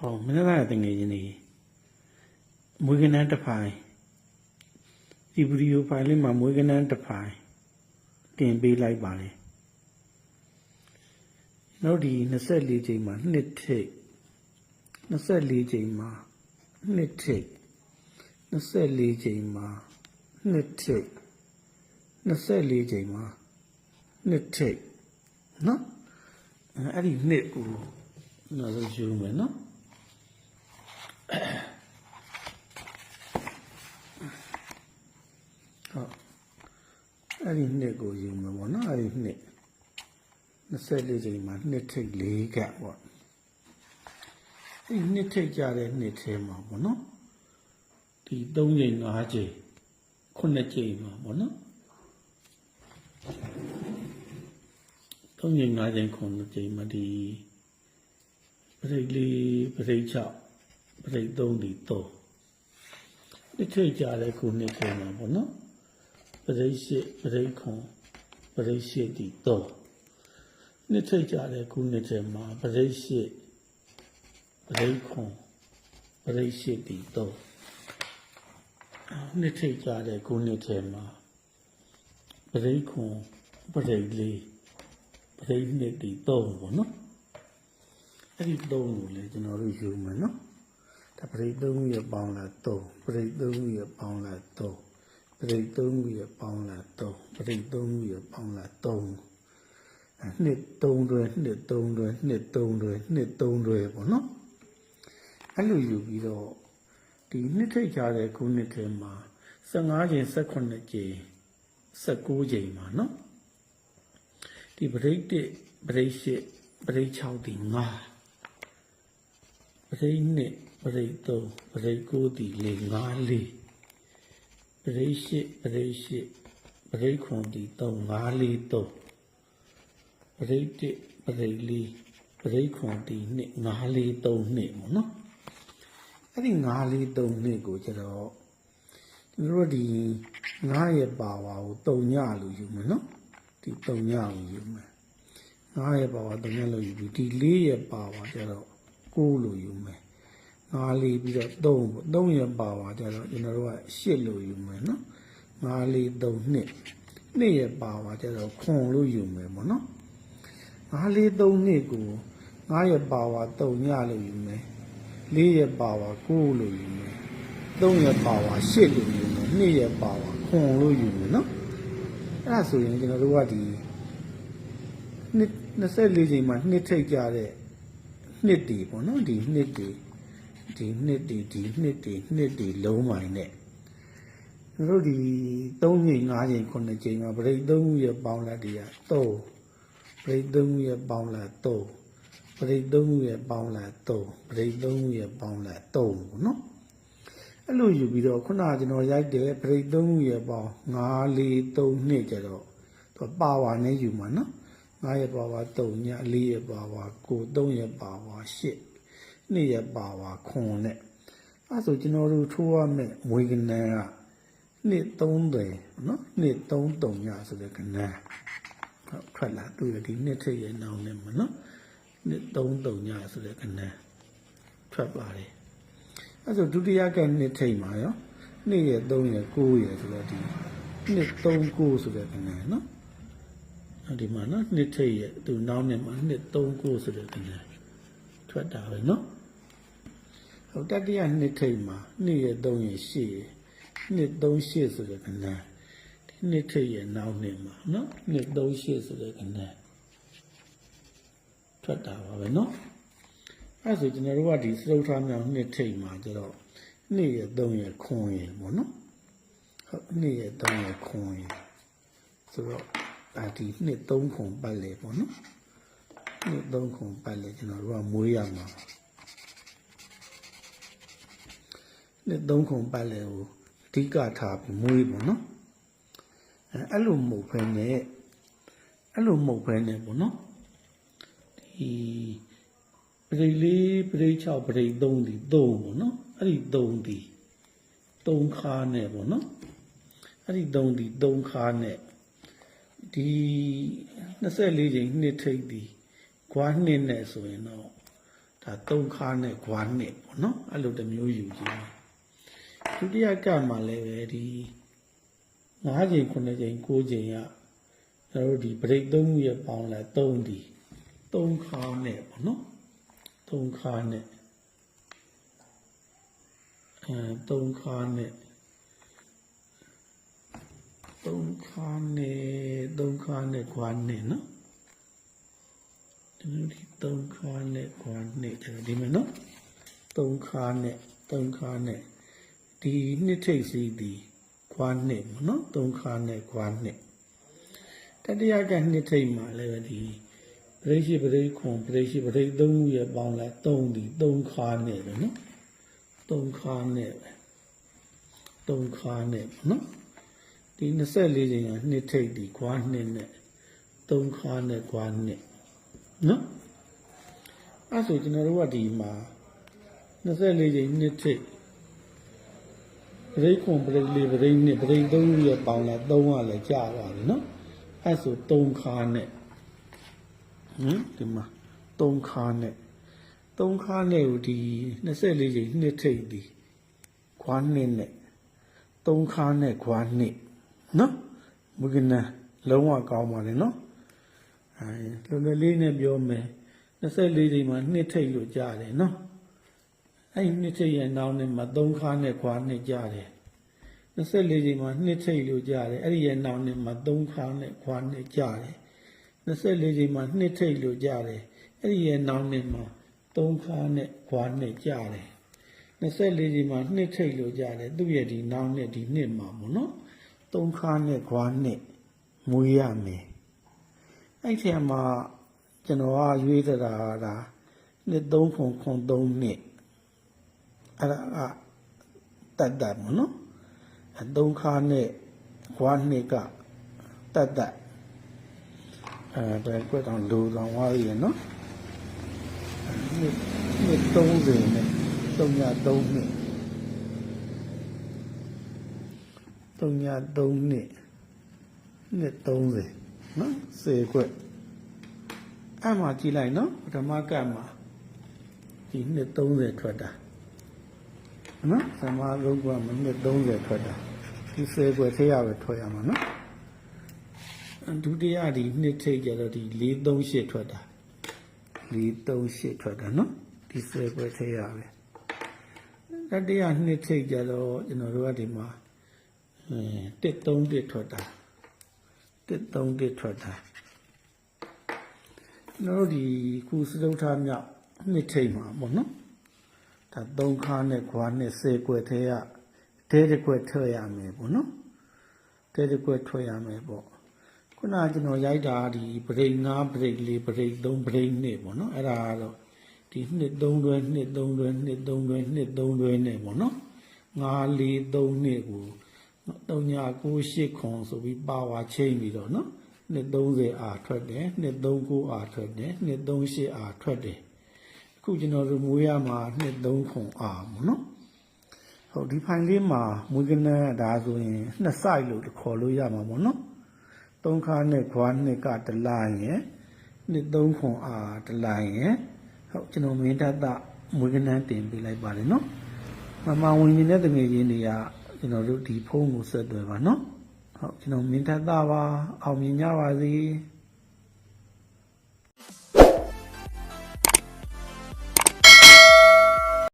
ဟောမင်းသားရဲ့တငယ်ချင်းနေမွေးကနန်းတစ်ဖိုင်ဒီဗီဒီယိုဖိုင်လေးမှာမွေးကနန်းတစ်ဖိုင်တင်ပေးလိုက်ပါလေနောက်ဒီ24ချိန်မှာနှစ်ထိပ်24ချိန်မှာနှစ်ထိပ်24ချိန်မှာနှစ်ထိပ်24ချိန်မှာနှစ်ထိပ်နော်အဲ့အဲ့ဒီနှစ်ကိုနောက်ဆုံးယူမယ်နော် ဟုတ်အဲ့ဒီနှစ်ကိုယူမှာပေါ့နော်အဲ့ဒီနှစ်24ချိန်မှာနှစ်ထိပ်၄ကပ်ပေါ့အဲ့ဒီနှစ်ထိပ်ကြတဲ့နှစ်ထဲမှာပေါ့နော်ဒီ3ချိန်5ချိန်9ချိန်မှာပေါ့နော်3ချိန်5ချိန်9ချိန်မှာဒီပရိတ်လေးပရိတ်6 ပရိတ်3ဒီ3နှစ်ထိပ်ကြတဲ့ခုနှစ်ထဲမှာပေါ့နော်ပရိရှိပရိခွန်ပရိရှိတီတော့နှစ်ထိတ်ကြတဲ့ခုနှစ်ထဲမှာပရိရှိပရိခွန်ပရိရှိတီတော့နှစ်ထိတ်ကြတဲ့ခုနှစ်ထဲမှာပရိခွန်ပရိလေးပရိနှစ်တီတော့ပေါ့နော်အဲ့ဒီတော့ကိုလည်းကျွန်တော်တို့ယူမယ်နော် ဒါပရိသုံးရပေါင်းလာတော့ပရိသုံးရပေါင်းလာတော့ပရိတ်သုံးခုရပေါင်းလာ3ပရိတ်သုံးခုရပေါင်းလာ3နှစ်3တွဲနှစ်3တွဲနှစ်3တွဲနှစ်3တွဲပေါ့နော်အဲ့လိုယူပြီးတော့ဒီနှစ်ထိတ်ကြတဲ့ခုနှစ်ထဲမှာ15ချိန်18ချိန်19ချိန်မှာနော်ဒီပရိတ်1ပရိတ်8ပရိတ်6ဒီ9ပရိတ်2 ပရိတ်3ပရိတ်9ဒီ4 5 4ပရိရှိပရိရှိပရိခွန်ဒီ3 5 4 3ပရိတိပရိလေးပရိခွန်ဒီ2 5 4 3 2ပေါ့နော်အဲ့ဒီ5 4 3 2ကိုကျတော့ကျွန်တော်တို့ဒီ9ရဲ့ပါဝါကို3ညလို့ယူမယ်နော်ဒီ3ညကိုယူမယ်9ရဲ့ပါဝါ3ညလို့ယူပြီးဒီ4ရဲ့ပါဝါကျတော့9လို့ယူမယ် ငါးလေးပြီးတော့3ပေါ့3ရပါပါကြတော့ကျွန်တော်တို့က8လို့ယူမယ်နော်ငါးလေး3နှစ်နှစ်ရပါပါကြတော့ခွန်လို့ယူမယ်ပေါ့နော်ငါးလေး3နှစ်ကိုငါးရပါပါ3ညလို့ယူမယ်4ရပါပါ9လို့ယူမယ်3ရပါပါ8လို့ယူမယ်နှစ်ရပါပါခွန်လို့ယူမယ်နော်အဲ့ဒါဆိုရင်ကျွန်တော်တို့ကဒီနှစ်24ချိန်မှာနှစ်ထိတ်ကြတဲ့နှစ်တီပေါ့နော်ဒီနှစ်တီ ဒီနှစ်တီဒီနှစ်တီနှစ်တီလုံးမိုင်နဲ့တို့ဒီ3ချိန်5ချိန်9ချိန်မှာပရိတ်3ခုရဲ့ပေါင်းလက်တည်းက3ပရိတ်3ခုရဲ့ပေါင်းလက်3ပရိတ်3ခုရဲ့ပေါင်းလက်3ပရိတ်3ခုရဲ့ပေါင်းလက်3ပေါ့နော်အဲ့လိုယူပြီးတော့ခုနကကျွန်တော်ရိုက်တဲ့ပရိတ်3ခုရဲ့ပေါင်း5 4 3နှစ်ကျတော့သူပါဝါနဲ့ယူမှာနော်9ရဲ့ပါဝါ3ည4ရဲ့ပါဝါ9 3ရဲ့ပါဝါ8 နှစ်ရဲ့ပါဝါခွန်နဲ့အဲဆိုကျွန်တော်တို့ထိုးရမယ်မွေကနန်းကနှစ်30နော်နှစ်33ညဆိုတဲ့ကနန်းဟုတ်ထွက်လာတွေ့တယ်ဒီနှစ်ထိပ်ရဲ့နောင်နဲ့မနော်နှစ်33ညဆိုတဲ့ကနန်းထွက်ပါတယ်အဲဆိုဒုတိယကနှစ်ထိပ်မှာရောနှစ်ရဲ့3ရဲ့9ရဲ့ဆိုတော့ဒီနှစ်39ဆိုတဲ့ကနန်းနော်ဒီမှာနော်နှစ်ထိပ်ရဲ့သူနောက်နဲ့မှာနှစ်39ဆိုတဲ့ကနန်းထွက်တာပဲနော်ဟု တ်တတိယနှစ်ထိပ်မှာနှစ်ရဲ့3ရဲ့8ရဲ့နှစ်38ဆိုတဲ့ကဏ္ဍဒီနှစ်ထိပ်ရဲ့နောက်နှစ်မှာနော်နှစ်38ဆိုတဲ့ကဏ္ဍထွက်တာပါပဲနော်အဲဆိုကျွန်တော်တို့ကဒီစတုထားမြောင်နှစ်ထိပ်မှာကျတော့နှစ်ရဲ့3ရဲ့ခွန်ရဲ့ပေါ့နော်ဟုတ်နှစ်ရဲ့3ရဲ့ခွန်ရဲ့ဆိုတော့ဒါဒီနှစ်3ခွန်ပတ်လေပေါ့နော်နှစ်3ခွန်ပတ်လေကျွန်တော်တို့ကမွေးရမှာ နှစ်သုံးခုပတ်လဲကိုအဓိကထားပြီးမွေးပေါ့နော်အဲအဲ့လိုမဟုတ်ဖ ೇನೆ အဲ့လိုမဟုတ်ဖ ೇನೆ ပေါ့နော်ဒီပရိလေးပရိ6ပရိ3ဒီ3ပေါ့နော်အဲ့ဒီ3ဒီ3ခါနဲ့ပေါ့နော်အဲ့ဒီ3ဒီ3ခါနဲ့ဒီ24ချိန်နှစ်ထိပ်ဒီကွာနှစ်နဲ့ဆိုရင်တော့ဒါသုံးခါနဲ့ခွာနဲ့ပေါ့နော်အဲ့လိုတစ်မျိုးယူကြည့်မယ် ဒုတိယကပ်မှာလည်းပဲဒီ9ချိန်9ချိန်9ချိန်ကကျွန်တော်တို့ဒီပရိတ်သုံးခုရဲ့ပေါင်းလဲ3ဒီ3ခါနဲ့ပေါ့နော်3ခါနဲ့အဲ3ခါနဲ့3ခါနဲ့3ခါနဲ့ခွာနဲ့နော်ဒီဒီသုံးခါနဲ့ခွာနဲ့ကျွန်တော်ဒီမယ်နော်သုံးခါနဲ့သုံးခါနဲ့ ဒီနှစ်ထိပ်စီးဒီခွာနဲ့မနော်သုံးခါနဲ့ခွာနဲ့တတိယကနှစ်ထိပ်မှာလည်းပဲဒီပရိရှိပရိခွန်ပရိရှိပရိသုံးခုရဲ့ပေါင်းလိုက်သုံးဒီသုံးခါနဲ့ပဲနော်သုံးခါနဲ့ပဲသုံးခါနဲ့ပေါ့နော်ဒီ24ချိန်ကနှစ်ထိပ်ဒီခွာနှစ်နဲ့သုံးခါနဲ့ခွာနှစ်နော်အဲ့ဆိုကျွန်တော်တို့ကဒီမှာ24ချိန်နှစ်ထိပ် ပရိခွန်ပရိလေးပရိနှစ်ပရိသုံးရပေါင်းလာ3ကလည်းကြာပါပြီနော်အဲ့ဆို3ခါနဲ့ဟမ်ဒီမှာ3ခါနဲ့3ခါနဲ့ကိုဒီ24ချိန်နှစ်ထိပ်ဒီခွာနှစ်နဲ့3ခါနဲ့ခွာနှစ်နော်မကနလုံးဝကောင်းပါလေနော်အဲလွယ်လွယ်လေးနဲ့ပြောမယ်24ချိန်မှာနှစ်ထိတ်လို့ကြားတယ်နော် အဲ့ဒီနှစ်ထိတ်ရဲ့နောက်နဲ့မှာ3ခါနဲ့ခွာနှစ်ကြားတယ်24ချိန်မှာနှစ်ထိတ်လို့ကြားတယ်အဲ့ဒီရဲ့နောက်နဲ့မှာ3ခါနဲ့ခွာနှစ်ကြားတယ်24ချိန်မှာနှစ်ထိတ်လို့ကြားတယ်အဲ့ဒီရဲ့နောက်နဲ့မှာ3ခါနဲ့ခွာနှစ်ကြားတယ်24ချိန်မှာနှစ်ထိတ်လို့ကြားတယ်သူ့ရဲ့ဒီနောက်နဲ့ဒီနှစ်မှာပေါ့နော်3ခါနဲ့ခွာနှစ်မွေးရမယ်အဲ့ဒီမှာကျွန်တော်ကရွေးထားတာကဒါနှစ်3ခွန်ခွန်3နှစ် အဲ့ဒါကတတ်တတ်မနော်အသုံးခါနဲ့ခွာနှစ်ကတတ်တတ်အဲဒါကွက်တောင်လူတောင်ဝါရည်နော်နှစ်နှစ်30နဲ့3ည3နှစ်3ည3နှစ်နှစ်30နော်10ခွက်အဲ့မှာကြည့်လိုက်နော်ပထမကတ်မှာဒီနှစ်30ထွက်တာ နော်သမားလုံးကမနှစ်30ထွက်တာဒီ10ခွက်ထဲရပဲထွက်ရမှာနော်ဒုတိယဒီနှစ်ထိတ်ကြတော့ဒီ438ထွက်တာ438ထွက်တာနော်ဒီ10ခွက်ထဲရပဲတတိယနှစ်ထိတ်ကြတော့ကျွန်တော်တို့ကဒီမှာအဲ131ထွက်တာတစ်သုံးတစ်ထွက်တာကျွန်တော်တို့ဒီကုစတုထာမြောက်နှစ်ထိပ်မှာပေါ့နော် ဒါသုံးခါနဲ့ခွာနဲ့စေကွယ်ထဲကတဲတစ်ကွက်ထွက်ရမယ်ပေါ့နော်တဲတစ်ကွက်ထွက်ရမယ်ပေါ့ခုနကကျွန်တော်ရိုက်တာဒီပရိတ်9ပရိတ်4ပရိတ်3ပရိတ်2ပေါ့နော်အဲ့ဒါကတော့ဒီနှစ်3တွဲနှစ်3တွဲနှစ်3တွဲနှစ်3တွဲနဲ့ပေါ့နော်9 4 3နှစ်ကို3ညာ98ခွန်ဆိုပြီးပါဝါချိန်ပြီးတော့နော်နှစ်30အာထွက်တယ်နှစ်39အာထွက်တယ်နှစ်38အာထွက်တယ် အခုကျွန်တော်တို့မွေးရမှာနှစ်3ခွန်အာပေါ့နော်ဟုတ်ဒီဖိုင်လေးမှာမွေးကနန်းဒါဆိုရင်နှစ်ဆိုင်လို့ခေါ်လို့ရမှာပေါ့နော်သုံးခါနဲ့ခွာနှစ်ကတလိုင်းရယ်နှစ်3ခွန်အာတလိုင်းရယ်ဟုတ်ကျွန်တော်မင်းတတ်တာမွေးကနန်းတင်ပေးလိုက်ပါလေနော်မမဝင်နေတဲ့တငယ်ချင်းတွေကကျွန်တော်တို့ဒီဖုန်းကိုဆက်သွယ်ပါနော်ဟုတ်ကျွန်တော်မင်းထက်သားပါအောင်မြင်ကြပါစေ